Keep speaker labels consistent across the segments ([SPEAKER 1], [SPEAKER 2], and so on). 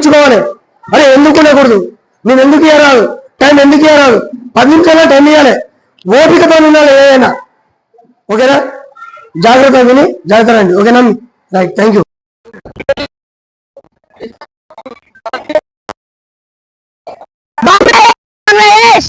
[SPEAKER 1] ఊహించుకోవాలి అరే ఎందుకు ఉండకూడదు నేను ఎందుకు ఇవ్వరాదు టైం ఎందుకు ఇవ్వరాదు పది నిమిషాల టైం ఇవ్వాలి ఓపికతో ఉండాలి ఏదైనా ఓకేనా జాగ్రత్త విని జాగ్రత్త రండి ఓకేనా right thank you
[SPEAKER 2] Bangladesh!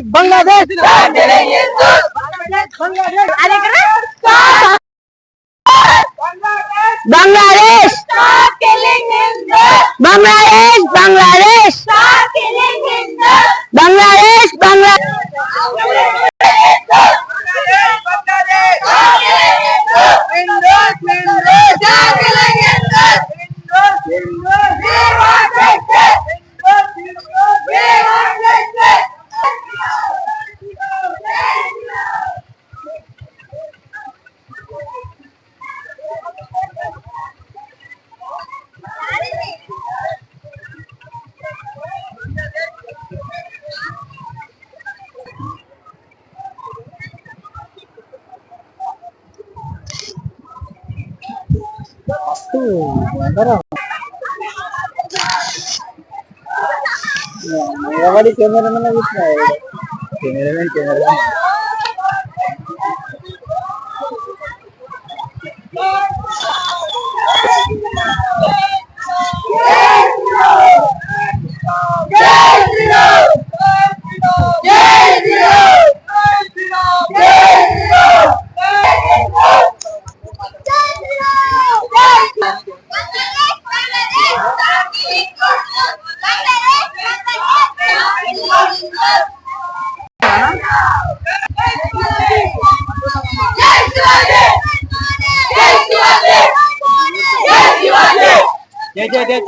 [SPEAKER 3] Bangladesh Bangladesh. Bangladesh. Bangladesh Bangladesh. Bangladesh Bangladesh. generalmente generalmente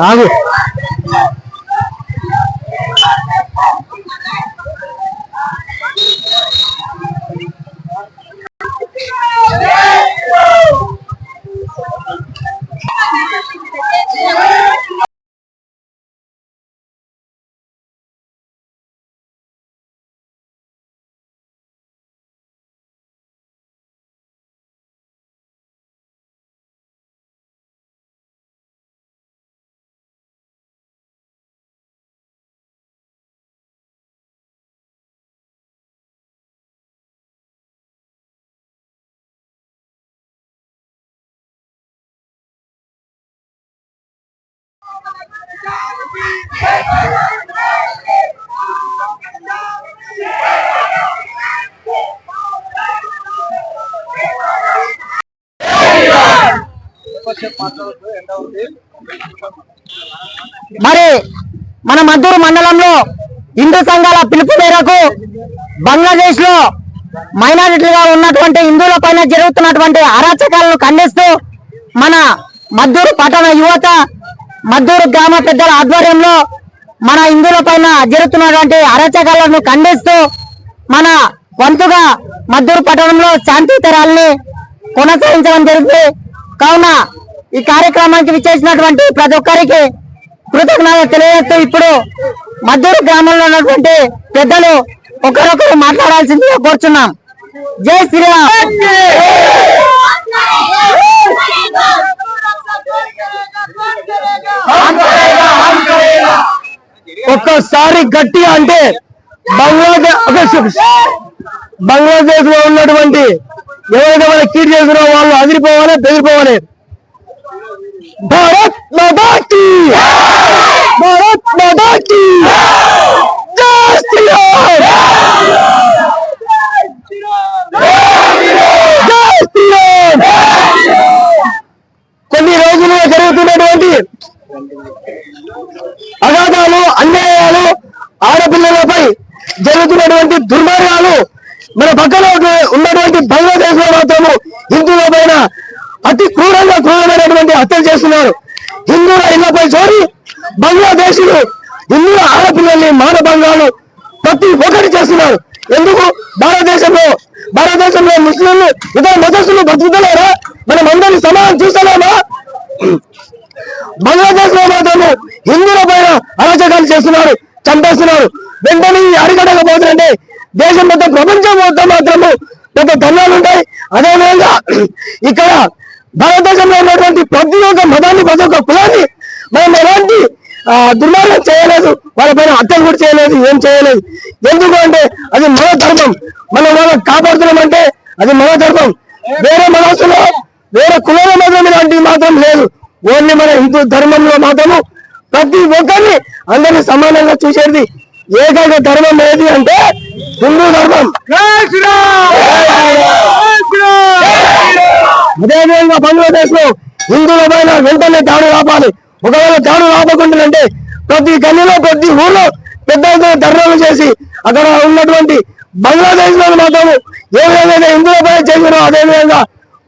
[SPEAKER 1] ఆగు మరి మన మద్దూరు మండలంలో హిందూ సంఘాల పిలుపు మేరకు బంగ్లాదేశ్లో మైనారిటీగా ఉన్నటువంటి హిందువుల పైన జరుగుతున్నటువంటి అరాచకాలను ఖండిస్తూ మన మద్దూరు పట్టణ యువత మద్దూరు గ్రామ పెద్దల ఆధ్వర్యంలో మన హిందువుల పైన జరుగుతున్నటువంటి అరాచకాలను ఖండిస్తూ మన వంతుగా మద్దూరు పట్టణంలో శాంతియుతరాల్ని కొనసాగించడం జరుగుతుంది కావున ఈ కార్యక్రమానికి విచ్చేసినటువంటి ప్రతి ఒక్కరికి కృతజ్ఞత తెలియజేస్తూ ఇప్పుడు మద్దూరు గ్రామంలో ఉన్నటువంటి పెద్దలు ఒకరొకరు మాట్లాడాల్సిందిగా కోరుచున్నాం. జై శ్రీరామ్.
[SPEAKER 4] ఒక్కసారి గట్టి అంటే బంగ్లాదేశ్ బంగ్లాదేశ్లో ఉన్నటువంటి ఎవరైతే మన కీడ్ చేసినా వాళ్ళు అదిరిపోవాలి బెదిరిపోవాలి. భారత్ మాతాకి భారత్ మాతాకి జై శ్రీరామ్ జై శ్రీరామ్ కొన్ని రోజులుగా జరుగుతున్నటువంటి అగాధాలు అన్యాయాలు ఆడపిల్లలపై జరుగుతున్నటువంటి దుర్మార్గాలు మన పక్కన ఉన్నటువంటి బంగ్లాదేశ్లో మాత్రము హిందువుల పైన అతి క్రూరంగా క్రూర హత్యలు చేస్తున్నారు. హిందువుల ఇళ్ళపై చోరి బంగ్లాదేశీలు హిందువుల ఆడపిల్లల్ని మానభంగాలు ప్రతి ఒక్కటి చేస్తున్నారు. ఎందుకు? భారతదేశంలో భారతదేశంలో ముస్లింలు ఇతర మతస్థులు బతుకుతలేరా? మనం అందరినీ సమానం చూస్తలేమా? బంగ్లాదేశ్లో మాత్రము హిందువుల పైన అరాచకాలు చేస్తున్నారు చంపేస్తున్నారు. వెంటనే ఈ దేశం మొత్తం ప్రపంచం మొత్తం మాత్రము పెద్ద దండాలు ఉంటాయి. అదేవిధంగా ఇక్కడ భారతదేశంలో ఉన్నటువంటి ప్రతి ఒక్క మతాన్ని ప్రతి ఒక్క కులాన్ని మనం ఎలాంటి దుర్మార్గం చేయలేదు వాళ్ళపైన హత్యలు కూడా చేయలేదు ఏం చేయలేదు. ఎందుకు అంటే అది మన ధర్మం. మనం వాళ్ళని కాపాడుతున్నాం అంటే అది మన ధర్మం. వేరే మనసులో వేరే కులాల మాత్రం ఇలాంటివి మాత్రం లేదు. ఓన్లీ మన హిందూ ధర్మంలో మాత్రము ప్రతి ఒక్కరిని అందరినీ సమానంగా చూసేది. ఏకైక ధర్మం ఏది అంటే హిందూ ధర్మం. అదేవిధంగా బంగ్లాదేశ్లో హిందువుల పైన వెంటనే దాడు ఆపాలి. ఒకవేళ దాడు ఆపకుండా ప్రతి గల్లీలో ప్రతి ఊళ్ళో పెద్ద ధర్నాలు చేసి అక్కడ ఉన్నటువంటి బంగ్లాదేశ్లో మాత్రం ఏ విధంగా హిందువులపై చేసినో అదే విధంగా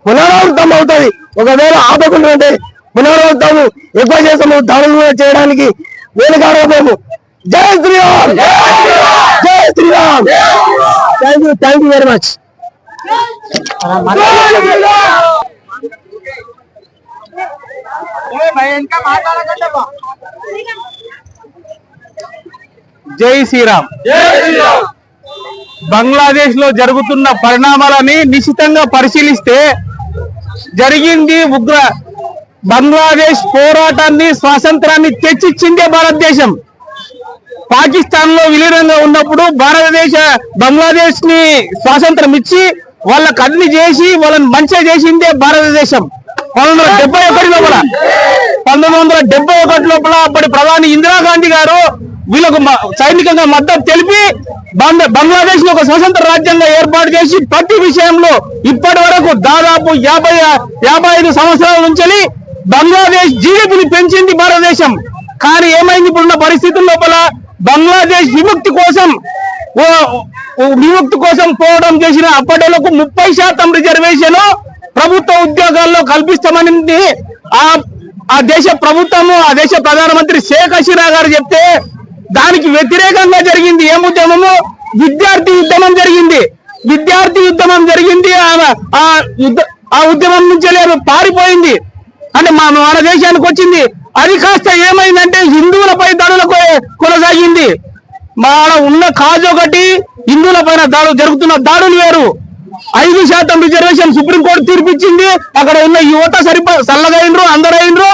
[SPEAKER 4] పునరావృతం అవుతుంది. ఒకవేళ ఆపకుండా పునరావృతం ఎక్కువ చేస్తాము. దాడులు కూడా చేయడానికి వేలుకాడబోము జై శ్రీరామ్! జై Shri Ram! Thank you thank you very much
[SPEAKER 5] జై శ్రీరామ్. బంగ్లాదేశ్లో జరుగుతున్న పరిణామాలని నిశ్చితంగా పరిశీలిస్తే జరిగింది ఉగ్ర బంగ్లాదేశ్ పోరాటాన్ని స్వాతంత్రాన్ని తెచ్చిచ్చిందే భారతదేశం. పాకిస్తాన్లో విలీనంగా ఉన్నప్పుడు భారతదేశ బంగ్లాదేశ్ని స్వాతంత్రం ఇచ్చి వాళ్ళకి అన్ని చేసి వాళ్ళని మంచిగా చేసిందే భారతదేశం. పంతొమ్మిది వందల డెబ్బై ఒకటి లోపల. పంతొమ్మిది వందల డెబ్బై ఒకటి లోపల అప్పటి ప్రధాని ఇందిరాగాంధీ గారు వీళ్ళకు సైనికంగా మద్దతు తెలిపి బంగ్లాదేశ్ ఒక స్వతంత్ర రాజ్యంగా ఏర్పాటు చేసి ప్రతి విషయంలో ఇప్పటి వరకు దాదాపు యాభై యాభై ఐదు సంవత్సరాల నుంచి బంగ్లాదేశ్ జీడిపిని పెంచింది భారతదేశం. కానీ ఏమైంది ఇప్పుడున్న పరిస్థితుల లోపల? బంగ్లాదేశ్ విముక్తి కోసం ఓ- విముక్తి కోసం పోవడం చేసిన అప్పటిలకు ముప్పై శాతం రిజర్వేషన్ ప్రభుత్వ ఉద్యోగాల్లో కల్పిస్తామని ఆ ఆ దేశ ప్రభుత్వము ఆ దేశ ప్రధానమంత్రి షేక్ హసీనా గారు చెప్తే దానికి వ్యతిరేకంగా జరిగింది. ఏం ఉద్యమము? విద్యార్థి ఉద్యమం జరిగింది. విద్యార్థి ఉద్యమం జరిగింది. ఆ- ఆ ఆ ఉద్యమం నుంచే లేదు పారిపోయింది. అంటే మా మన దేశానికి వచ్చింది. అది కాస్త ఏమైందంటే హిందువులపై దాడులకు కొనసాగింది. మన ఉన్న కాజ్ ఒకటి హిందువుల పైన దాడులు జరుగుతున్న దాడులు వేరు. ఐదు శాతం రిజర్వేషన్ సుప్రీంకోర్టు తీర్పిచ్చింది. అక్కడ ఉన్న యువత సరిపో చల్లగా అయినరు అయినరు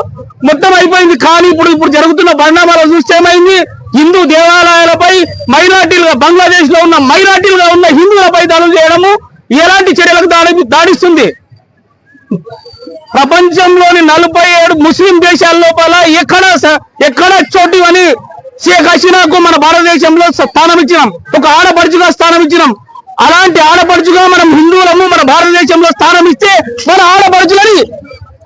[SPEAKER 5] మొత్తం అయిపోయింది. కానీ ఇప్పుడు ఇప్పుడు జరుగుతున్న పరిణామాలు చూస్తే ఏమైంది? హిందూ దేవాలయాలపై మైనార్టీలుగా బంగ్లాదేశ్లో ఉన్న మైనార్టీలుగా ఉన్న హిందువులపై దాడులు చేయడము ఎలాంటి చర్యలకు దాడి దాడిస్తుంది? ప్రపంచంలోని నలభై ఏడు ముస్లిం దేశాల లోపల ఎక్కడ ఎక్కడ చోటు అని షేక్ హసీనాకు మన భారతదేశంలో స్థానం ఇచ్చినాం ఒక ఆడపడుచుగా స్థానం ఇచ్చినాం అలాంటి ఆడపడుచుగా మనం హిందువులము మన భారతదేశంలో స్థానం ఇస్తే మన ఆడపడుచులని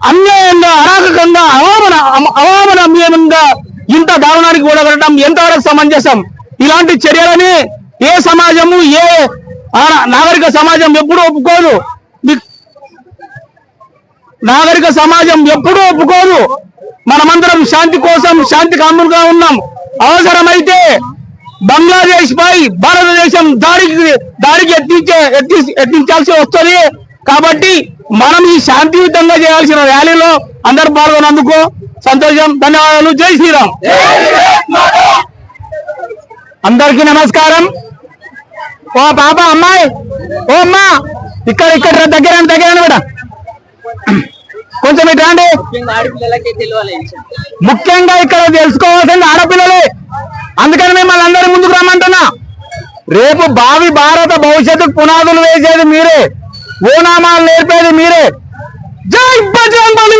[SPEAKER 5] అన్యాయంగా అరాగకంగా అవామన అమ- అవామనీయంగా ఇంత దారుణానికి ఓడగడటం ఎంతవరకు సమంజసం? ఇలాంటి చర్యలని ఏ సమాజము ఏ నాగరిక సమాజం ఎప్పుడూ ఒప్పుకోదు. నాగరిక సమాజం ఎప్పుడూ ఒప్పుకోదు. మనమందరం శాంతి కోసం శాంతి కాములుగా ఉన్నాం. అవసరమైతే బంగ్లాదేశ్ పై భారతదేశం దాడికి దాడికి ఎత్తించే ఎత్తి ఎత్తించాల్సి వస్తుంది. కాబట్టి మనం ఈ శాంతియుతంగా చేయాల్సిన ర్యాలీలో అందరు పాల్గొన్నందుకు సంతోషం ధన్యవాదాలు. జై శ్రీరామ్. అందరికీ నమస్కారం. ఓ పాప అమ్మాయి ఓ అమ్మా ఇక్కడ ఇక్కడ దగ్గర రండి, దగ్గర రండి కూడా కొంచెం ఇటు రండి.
[SPEAKER 6] ఆడపిల్లలకి తెలియాలి
[SPEAKER 5] ముఖ్యంగా ఇక్కడ తెలుసుకోవాల్సింది ఆడపిల్లలే. అందుకని మిమ్మల్ని అందరి ముందుకు రమ్మంటున్నా. రేపు భావి భారత భవిష్యత్తుకు పునాదులు వేసేది మీరే. ఓనామాలు నేర్పేది మీరే. జై బజరంగ్ బలి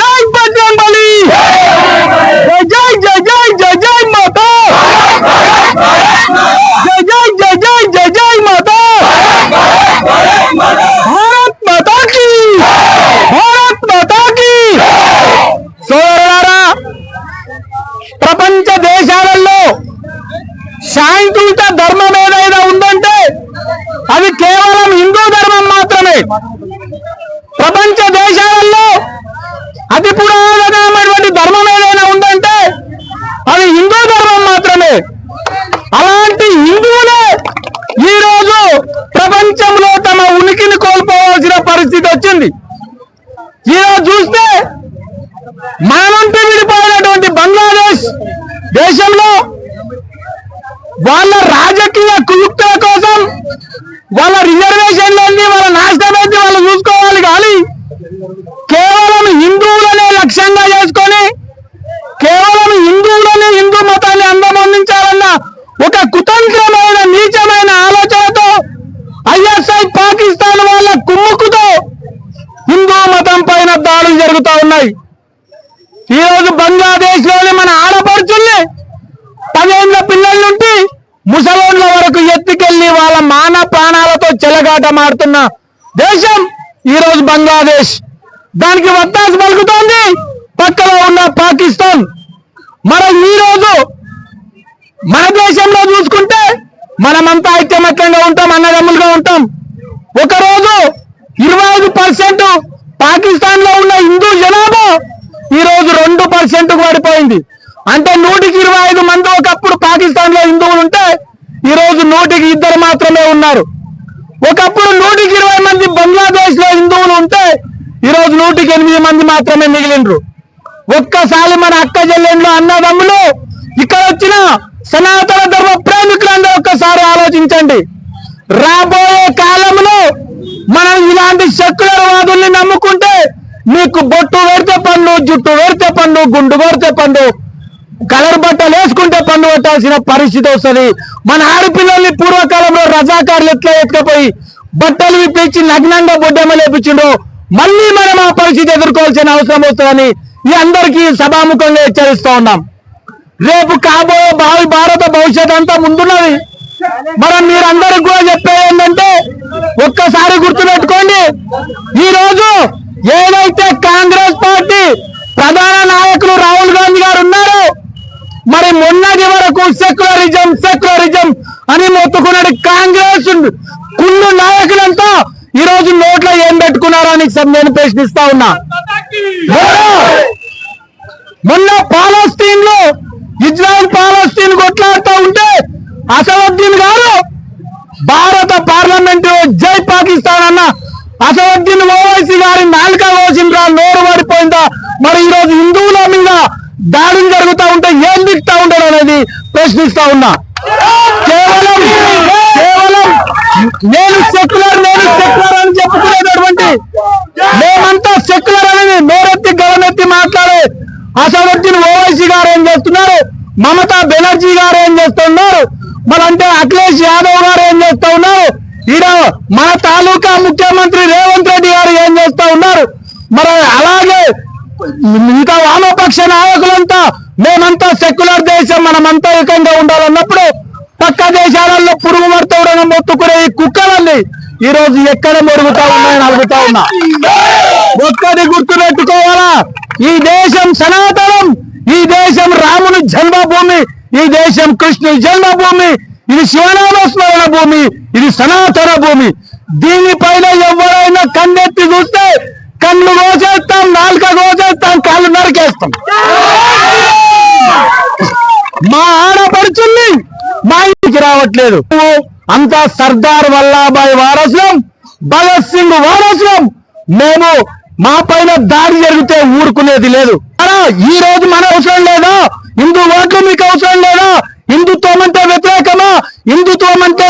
[SPEAKER 5] జై బజరంగ్ బలి జై జై జై జై జై మాతా జై జై జై జై జై జై మాతా భారత్ మాతా కీ భారత్ మాతా కీ సోదరులారా ప్రపంచ దేశాలలో శాంతియుత ధర్మం ఏదైనా ఉందంటే అది కేవలం హిందూ ధర్మం మాత్రమే ప్రపంచ దేశాలలో అతి పురాతనమైనటువంటి ధర్మం ఏదైనా ఉందంటే అది హిందూ ధర్మం మాత్రమే అలాంటి హిందువులే ఈ రోజు ప్రపంచంలో తమ ఉనికిని కోల్పోవాల్సిన పరిస్థితి వచ్చింది ఈరోజు చూస్తే మన నుండి విడిపోయినటువంటి బంగ్లాదేశ్ దేశంలో వాళ్ళ రాజకీయ కుయుక్తుల కోసం వాళ్ళ రిజర్వేషన్లన్నీ వాళ్ళ నాశనమైతే వాళ్ళు చూసుకోవాలి కానీ కేవలం హిందువులనే లక్ష్యంగా చేసుకొని కేవలం హిందువులని హిందూ మతాన్ని అందమందించాలన్న ఒక కుతంత్రమైన నీచమైన ఆలోచనతో ఐఎస్ఐ పాకిస్తాన్ వాళ్ళ కుమ్ముకుతో హిందూ మతం పైన దాడులు జరుగుతూ ఉన్నాయి ఈ రోజు బంగ్లాదేశ్లోని మన ఆడపడుచుల్ని పదేళ్ళ పిల్లల నుండి ముసలోళ్ళ వరకు ఎత్తుకెళ్ళి వాళ్ళ మాన ప్రాణాలతో చెలగాటమాడుతున్న దేశం ఈ రోజు బంగ్లాదేశ్. దానికి వత్తాసు పలుకుతోంది. పక్కలో ఉన్న పాకిస్తాన్. మనం ఈ రోజు మన దేశంలో చూసుకుంటే మనమంతా ఐక్యమత్యంగా ఉంటాం అన్నదమ్ములుగా ఉంటాం. ఒకరోజు ఇరవై ఐదు పర్సెంట్ పాకిస్తాన్లో ఉన్న హిందూ జనాభా ఈరోజు రెండు పర్సెంట్ పడిపోయింది. అంటే నూటికి ఇరవై ఐదు మంది ఒకప్పుడు పాకిస్తాన్లో హిందువులు ఉంటే ఈరోజు నూటికి ఇద్దరు మాత్రమే ఉన్నారు. ఒకప్పుడు నూటికి ఇరవై మంది బంగ్లాదేశ్లో హిందువులు ఉంటే ఈ రోజు నూటికి ఎనిమిది మంది మాత్రమే మిగిలిండ్రు. ఒక్కసారి మన అక్క చెల్లెండ్లు అన్నదమ్ములు ఇక్కడ వచ్చిన సనాతన ధర్మ ప్రేమికులందరూ ఒక్కసారి ఆలోచించండి. రాబోయే కాలంలో మనం ఇలాంటి సెక్యులర్ వాదుల్ని నమ్ముకుంటే మీకు బొట్టు పెడితే పండు జుట్టు పెడితే పండు గుండు పెడితే పండు కలర్ బట్టలు వేసుకుంటే పన్ను పెట్టాల్సిన పరిస్థితి వస్తుంది. మన ఆడపిల్లల్ని పూర్వకాలంలో రజాకారులు ఎట్లా ఎత్తుకపోయి బట్టలు విప్పించి నగ్నంగా బొడ్డెమ్మ లేపించిండో మళ్ళీ మనం ఆ పరిస్థితి ఎదుర్కోవాల్సిన అవసరం వస్తుందని ఈ అందరికీ సభాముఖంగా హెచ్చరిస్తూ ఉన్నాం. రేపు కాబోయే భావి భారత భవిష్యత్ అంతా ముందున్నది. మనం మీరందరికి కూడా చెప్పేది ఏంటంటే ఒక్కసారి గుర్తుపెట్టుకోండి ఈ రోజు ఏదైతే కాంగ్రెస్ పార్టీ ప్రధాన నాయకులు రాహుల్ గాంధీ గారు ఉన్నారో కానీ మొన్నటి వరకు సెక్యులరిజం సెక్యులరిజం అని మొత్తుకున్నాడు కాంగ్రెస్ కుళ్ళు నాయకులంతా ఈ రోజు నోట్లో ఏం పెట్టుకున్నారా అని నేను ప్రశ్నిస్తా ఉన్నా. మొన్న- పాలస్తీన్లో ఇజ్రాయెల్ పాలస్తీన్ కొట్లాడుతూ ఉంటే అసదుద్దీన్ గారు భారత పార్లమెంట్ జై పాకిస్తాన్ అన్న అసదుద్దీన్ ఓవైసీ గారి నాలుక కోసిందా నోరు పడిపోయిందా మరి ఈరోజు హిందువుల మీద దాడులు జరుగుతూ ఉంటే ఏం దిక్తా ఉంటాడు అనేది ప్రశ్నిస్తా ఉన్నా. కేవలం కేవలం నేను సెక్యులర్ నేను సెక్యులర్ అని చెప్పుకునేటటువంటి మేమంతా సెక్యులర్ అనేది నోరెత్తి గవనెత్తి మాట్లాడే అసదుద్దీన్ ఓవైసీ గారు ఏం చేస్తున్నారు? మమతా బెనర్జీ గారు ఏం చేస్తున్నారు? మరి అంటే అఖిలేష్ యాదవ్ గారు ఏం చేస్తా ఉన్నారు? ఈడ మన తాలూకా ముఖ్యమంత్రి రేవంత్ రెడ్డి గారు ఏం చేస్తా ఉన్నారు? మరి అలా ఇంకా వామపక్ష నాయకులంతా మేమంతా సెక్యులర్ దేశం మనమంతా ఏకంగా ఉండాలన్నప్పుడు పక్క దేశాలలో పురుగు పడుతుండడం మొత్తుకునే ఈ కుక్కలన్నీ ఈ రోజు ఎక్కడ మొరుగుతా ఉన్నాయని అడుగుతా ఉన్నా. ఒక్కటి గుర్తుపెట్టుకోవాలా? ఈ దేశం సనాతనం ఈ దేశం రాముని జన్మభూమి ఈ దేశం కృష్ణుని జన్మభూమి ఇది శివనామస్మరణ భూమి ఇది సనాతన భూమి. దీనిపైన ఎవరైనా కన్నెత్తి చూస్తే కళ్ళు కోసేస్తాం నాలుక కోసేస్తాం కాళ్ళు నరికేస్తాం. మా ఆడపడుచుల్ని మా ఇంటికి రావట్లేదు. అంతా సర్దార్ వల్లాభాయ్ వారసులం భగత్ సింగ్ వారసులం. మేము మా పైన దాడి జరిగితే ఊరుకునేది లేదు. ఈ రోజు మన అవసరం లేదా? హిందూ ఓట్లు మీకు అవసరం లేదా? హిందుత్వం అంటే వ్యతిరేకమా? హిందుత్వం అంటే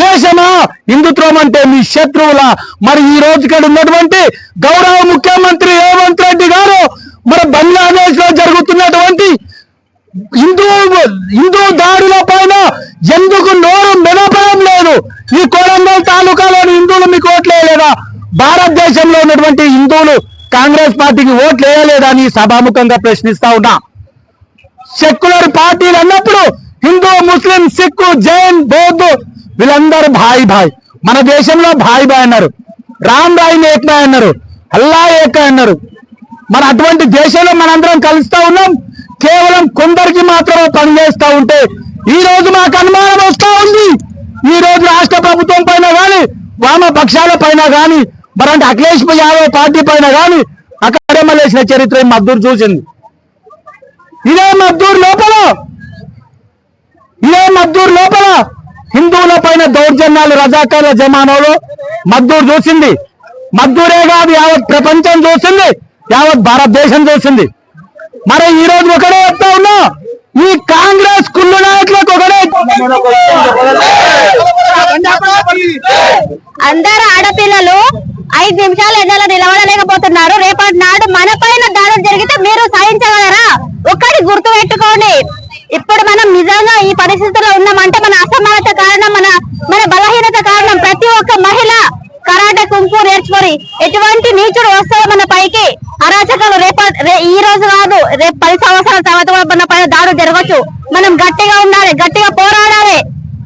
[SPEAKER 5] దేశమా హిందుత్వం అంటే మీ శత్రువుల? మరి ఈ రోజు ఇక్కడ ఉన్నటువంటి గౌరవ ముఖ్యమంత్రి రేవంత్ రెడ్డి గారు మరి బంగ్లాదేశ్లో జరుగుతున్నటువంటి హిందూ హిందూ దాడుల పైన ఎందుకు నోరు మెనపడం లేదు? ఈ కోరంగల్ తాలూకాలోని హిందువులు మీకు ఓట్లేయలేదా భారతదేశంలో ఉన్నటువంటి హిందువులు కాంగ్రెస్ పార్టీకి ఓట్లు వేయలేదా అని సభాముఖంగా ప్రశ్నిస్తా ఉన్నా. సెక్యులర్ పార్టీలు అన్నప్పుడు హిందూ ముస్లిం సిక్కు జైన్ బౌద్ధు వీళ్ళందరూ భాయ్ భాయ్. మన దేశంలో భాయ్ భాయ్ అన్నారు. రామ్ రాయ్ ఏక్ అన్నారు. అల్లా ఏక అన్నారు. మన అటువంటి దేశంలో మనందరం కలుస్తా ఉన్నాం. కేవలం కొందరికి మాత్రమే పనిచేస్తూ ఉంటే ఈ రోజు మాకు అనుమానం వస్తూ ఉంది. ఈ రోజు రాష్ట్ర ప్రభుత్వం పైన కానీ వామపక్షాల పైన కానీ మరంటే అఖిలేష్ యాదవ్ పార్టీ పైన కానీ అక్కడ మళ్ళీ చరిత్ర మద్దూరు చూసింది. ఇదే మద్దూరు లోపల ఇదే మద్దూరు లోపల? హిందువుల పైన దౌర్జన్యాలు రజాకార్ల జమానాలో మద్దూరు చూసింది. మద్దూరే కాదు యావత్ ప్రపంచం చూసింది యావత్ భారతదేశం చూసింది. మరి ఈ రోజు ఒకడే చెప్తా ఉన్నా ఈ కాంగ్రెస్ కుళ్ళు నాయకులకు ఒకడే
[SPEAKER 2] అందరు ఆడపిల్లలు ఐదు నిమిషాలు ఎండలో నిలబడలేకపోతున్నారు. రేపటి నాడు మన పైన దాడులు జరిగితే మీరు సాధించగలరా ఒక్కటి గుర్తు పెట్టుకోండి ఇప్పుడు మనం నిజంగా ఈ పరిస్థితుల్లో ఉన్నామంటే మన అసమానత కారణం మన మన బలహీనత కారణం ప్రతి ఒక్క మహిళ కరాటే కుంకు నేర్చుకొని ఎటువంటి నీచుడు వస్తాయో మన పైకి అరాచకాలు రేప ఈ రోజు కాదు రేపు పది సంవత్సరాల తర్వాత మన పైన దాడులు జరగచ్చు మనం గట్టిగా ఉండాలి గట్టిగా పోరాడాలి.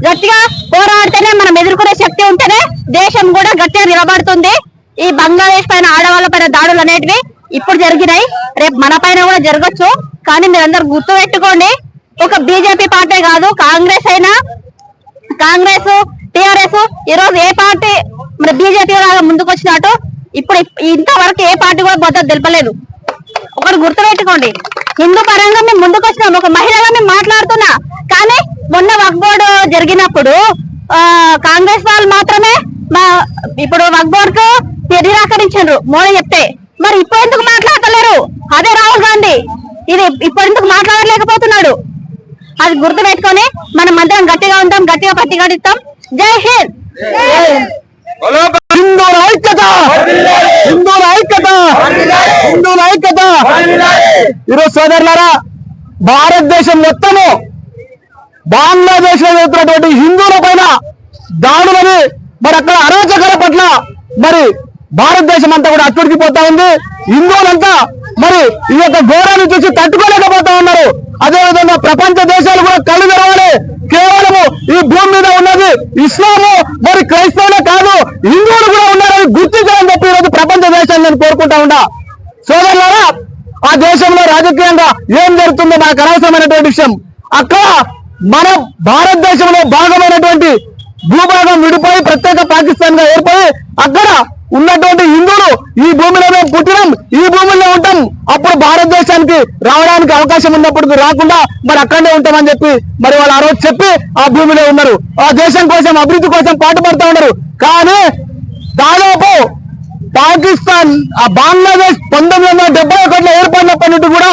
[SPEAKER 2] గట్టిగా పోరాడితేనే మనం ఎదుర్కొనే శక్తి ఉంటేనే దేశం కూడా గట్టిగా నిలబడుతుంది. ఈ బంగ్లాదేశ్ పైన ఆడవాళ్ళ పైన దాడులు అనేటివి ఇప్పుడు జరిగినాయి. రేపు మన పైన కూడా జరగచ్చు. కానీ మీరందరూ గుర్తు పెట్టుకోండి ఒక బీజేపీ పార్టీ కాదు కాంగ్రెస్ అయినా కాంగ్రెస్ టిఆర్ఎస్ ఈ రోజు ఏ పార్టీ మరి బీజేపీ లాగా ముందుకు వచ్చినట్టు ఇప్పుడు ఇంతవరకు ఏ పార్టీ కూడా భద్రత తెలపలేదు. ఒకటి గుర్తుపెట్టుకోండి. హిందూ పరంగా మేము ముందుకు వచ్చినాం. ఒక మహిళగా మేము మాట్లాడుతున్నా. కానీ మొన్న వక్ బోర్డు జరిగినప్పుడు ఆ, కాంగ్రెస్ వాళ్ళు మాత్రమే మా ఇప్పుడు వక్బోర్డ్కు నిరాకరించారు మోడీ చెప్తే. మరి ఇప్పుడు ఎందుకు మాట్లాడతలేరు? అదే రాహుల్ గాంధీ. ఇది ఇప్పుడు ఎందుకు మాట్లాడలేకపోతున్నాడు? అది గుర్తు పెట్టుకొని మనం అందరం గట్టిగా ఉంటాం గట్టిగా పట్టిగడిస్తాం జై హింద్!
[SPEAKER 5] హిందువుల ఐక్యత! హిందువుల ఐక్యత! హిందువుల ఐక్యత! ఈరోజు సోదరులారా భారతదేశం మొత్తము బంగ్లాదేశ్లో జరుగుతున్నటువంటి హిందువుల పైన దాడులని మరి అక్కడ అరాచకాల పట్ల మరి భారతదేశం అంతా కూడా అట్టుడికిపోతా ఉంది. హిందువులంతా మరి ఈ యొక్క ఘోరాన్ని చూసి తట్టుకోలేకపోతా ఉన్నారు. అదే విధంగా ప్రపంచ దేశాలు కూడా కళ్ళు తెరవాలి. కేవలము ఈ భూమి మీద ఉన్నది ఇస్లాము మరి క్రైస్తవులే కాదు హిందువులు కూడా ఉన్నారని గుర్తించాలని చెప్పి ఈరోజు ప్రపంచ దేశాలు నేను కోరుకుంటా ఉండా సోదరులారా ఆ దేశంలో రాజకీయంగా ఏం జరుగుతుందో మనకు అనవసరమైనటువంటి విషయం. అక్కడ మన భారతదేశంలో భాగమైనటువంటి భూభాగం విడిపోయి ప్రత్యేక పాకిస్తాన్గా ఏర్పడి అక్కడ ఉన్నటువంటి హిందువులు ఈ భూమిలో మేము పుట్టినాం. ఈ భూమి మొత్తం అప్పుడు భారతదేశానికి రావడానికి అవకాశం ఉన్నప్పుడు రాకుండా మరి అక్కడనే ఉంటామని చెప్పి మరి వాళ్ళు ఆ రోజు చెప్పి ఆ భూమిలో ఉన్నారు. ఆ దేశం కోసం అభివృద్ధి కోసం పాటుపడతా ఉన్నారు. కానీ దాదాపు పాకిస్తాన్ ఆ బంగ్లాదేశ్ పంతొమ్మిది వందల డెబ్బై ఒకటిలో ఏర్పడినప్పటి నుండి కూడా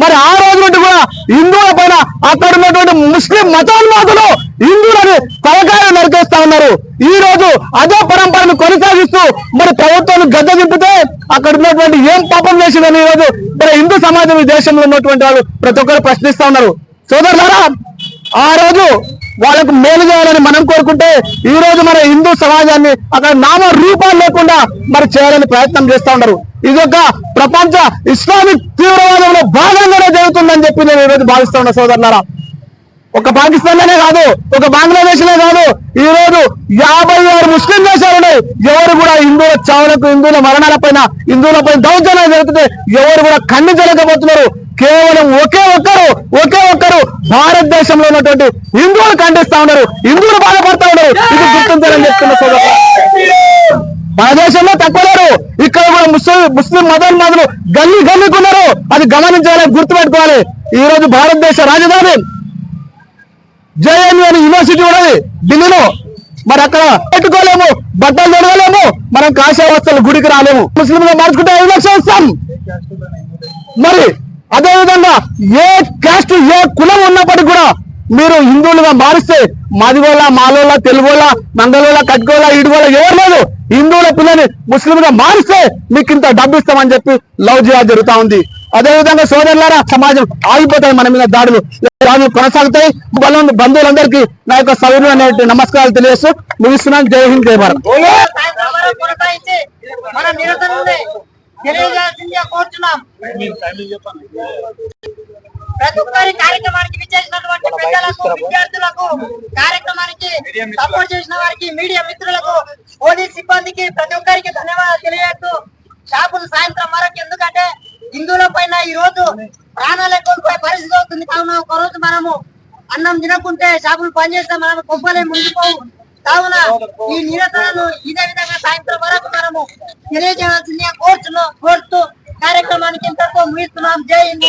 [SPEAKER 5] మరి ఆ రోజు నుండి కూడా హిందువుల పైన అక్కడ ఉన్నటువంటి ముస్లిం మతోన్మాదులు హిందువులని తలకాయలు నరికేస్తా ఉన్నారు. ఈ రోజు అదే పరంపరను కొనసాగిస్తూ మరి ప్రభుత్వాన్ని గద్ద దింపితే అక్కడ ఉన్నటువంటి ఏం పాపం చేసిందని ఈ రోజు మరి హిందూ సమాజం ఈ దేశంలో ఉన్నటువంటి వాళ్ళు ప్రతి ఒక్కరు ప్రశ్నిస్తా ఉన్నారు. సోదరులారా ఆ రోజు వాళ్ళకు మేలు చేయాలని మనం కోరుకుంటే ఈ రోజు మన హిందూ సమాజాన్ని అక్కడ నామ రూపాలు లేకుండా మరి చేయాలని ప్రయత్నం చేస్తూ ఉన్నారు. ఇది ఒక ప్రపంచ ఇస్లామిక్ తీవ్రవాదంలో భాగంగానే జరుగుతుందని చెప్పి నేను ఈ రోజు భావిస్తా ఉన్నా సోదరులారా. ఒక పాకిస్తాన్లోనే కాదు ఒక బంగ్లాదేశ్లో కాదు ఈ రోజు యాభై ఆరు ముస్లిం దేశాలు ఎవరు కూడా హిందువుల చావులకు హిందువుల మరణాల పైన హిందువుల పైన దౌర్జన్యాలు జరుగుతుంటే ఎవరు కూడా ఖండించలేకపోతున్నారు. కేవలం ఒకే ఒక్కరు ఒకే ఒక్కరు భారతదేశంలో ఉన్నటువంటి హిందువులు ఖండిస్తా ఉన్నారు. హిందువులు బాధపడతా ఉన్నారు. ఇది గుర్తించాలని చెప్తున్న సోదరు మన దేశంలో తక్కువ లేరు. ఇక్కడ కూడా ముస్లిం ముస్లిం మతోన్మాదులు గల్లీ గల్లీకున్నారు. అది గమనించాలి గుర్తుపెట్టుకోవాలి. ఈ రోజు భారతదేశ రాజధాని జేఎన్యూ అని యూనివర్సిటీ ఉన్నది ఢిల్లీలో. మరి అక్కడ పెట్టుకోలేము బట్టలు తొడగలేము మనం కాశావస్థల గుడికి రాలేము. ముస్లింగా మార్చుకుంటే ఐదు లక్షలు ఇస్తాం మరి అదేవిధంగా ఏ కాస్ట్ ఏ కులం ఉన్నప్పటికీ కూడా మీరు హిందువులుగా మారిస్తే మదిగోళ్ళ మాలోళ్ళ తెలుగోళ్ళ మంగళోళ్ళ కట్టుకోళ్ళ ఇడుగోళ్ళ ఎవరు లేదు హిందువుల పిల్లని ముస్లింగా మారిస్తే మీకు ఇంత డబ్బు ఇస్తామని చెప్పి లవ్ జియా జరుగుతా ఉంది. అదేవిధంగా సోదరులారా సమాజం ఆగిపోతాయి మన మీద దాడులు. దాడులు కొనసాగుతాయి. బలం బంధువులందరికీ నా యొక్క సౌర్య నమస్కారాలు తెలియజేస్తూ ముగిస్తున్నాను. జై హింద్ జై భారత్
[SPEAKER 6] సాయంత్రం వరకు కొనసాగించి మన నిరసనని తెలియజేయాల్సిందిగా కోరుతున్నాం ప్రతి ఒక్కరి కార్యక్రమానికి విచ్చేసినటువంటి పెద్దలకు విద్యార్థులకు కార్యక్రమానికి సపోర్ట్ చేసిన వారికి మీడియా మిత్రులకు పోలీస్ సిబ్బందికి ప్రతి ఒక్కరికి ధన్యవాదాలు తెలియజేస్తూ షాపులు సాయంత్రం వరకు ఎందుకంటే హిందువుల పైన ఈ రోజు ప్రాణాలే కోల్పోయే పరిస్థితి అవుతుంది. కావున ఒక రోజు మనము అన్నం తినకుంటే షాపులు పనిచేస్తే మనం కొబ్బలే ముందుకోవు కావున ఈ నిరసనను ఇదే విధంగా సాయంత్రం వరకు మనము తెలియజేయాల్సిందిగా కోరుతున్నాం కోరుతూ కార్యక్రమానికి ఇంతతో ముగిస్తున్నాం జై హింద్